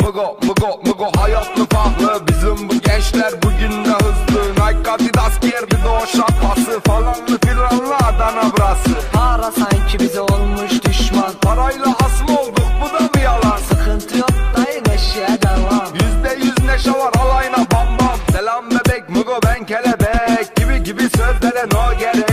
Mugo mugo mugo hayat mı pahalı Bizim bu gençler bugün de hızlı. Nike Adidas de o şapkası Falanlı filanlı Adana burası Para sanki bize olmuş düşman. Parayla hasım olduk bu da mı yalan? Sıkıntı yok dayı neşeye devam. Yüzde yüz neşe var alayına bam bam. Selam bebek mugo ben kelebek. Gibi gibi sözlere no gerek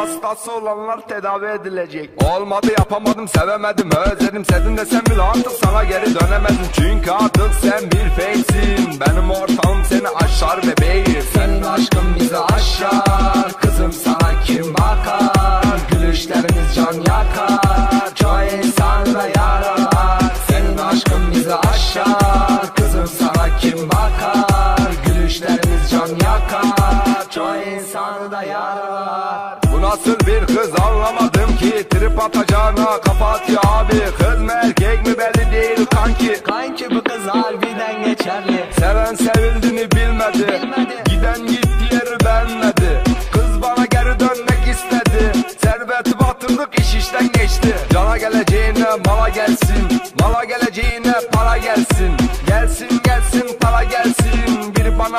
Hastası olanlar tedavi edilecek. Olmadı yapamadım sevemedim özledim. Sevdim desem bile artık sana geri dönemedim. Çünkü artık sen bir fakesin. Benim ortağım seni aşar bebeğim. Senin aşkın bizi aşar. Kızım sana kim bakar? Gülüşlerimiz can yakar. Çoğu insanda yaralar Senin aşkın bizi aşar. Kızım sana kim bakar? Gülüşlerimiz can yakar. Çoğu insanda yaralar Bu nasıl bir kız anlamadım ki. Trip atacağına kapat ya abi. Kız mı erkek mi belli değil kanki. Kanki bu kız harbiden geçerli. Seven sevildiğini bilmedi. Bilmedi. Giden gitti yeri beğenmedi. Kız bana geri dönmek istedi. Serveti batırdık iş işten geçti. Cana geleceğine mala gelsin. Mala geleceğine para gelsin Gelsin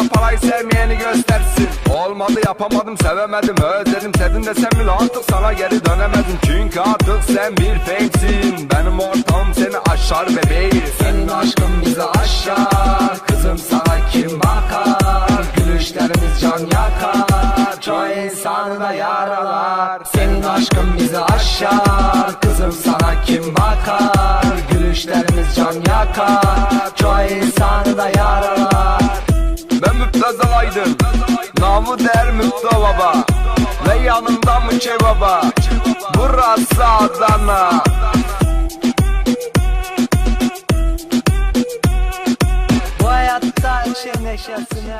bana parayı sevmeyeni göstersin. Olmadı yapamadım sevemedim Özledim. Sevdim desem bile artık sana geri dönemedim. Çünkü artık sen bir fakesin. Benim ortağım seni aşar bebeğim. Senin aşkın bizi aşar. Kızım sana kim bakar? Gülüşlerimiz can yakar. Çoğu insanı da yaralar. Senin aşkın bizi aşar. Kızım sana kim bakar? Gülüşlerimiz can yakar. Çoğu insanı da yaralar Müptezel aydın. Namı der Müpte Baba. Ve yanında Müçe Baba. Burası Adana. Bu hayatta her şey neşesine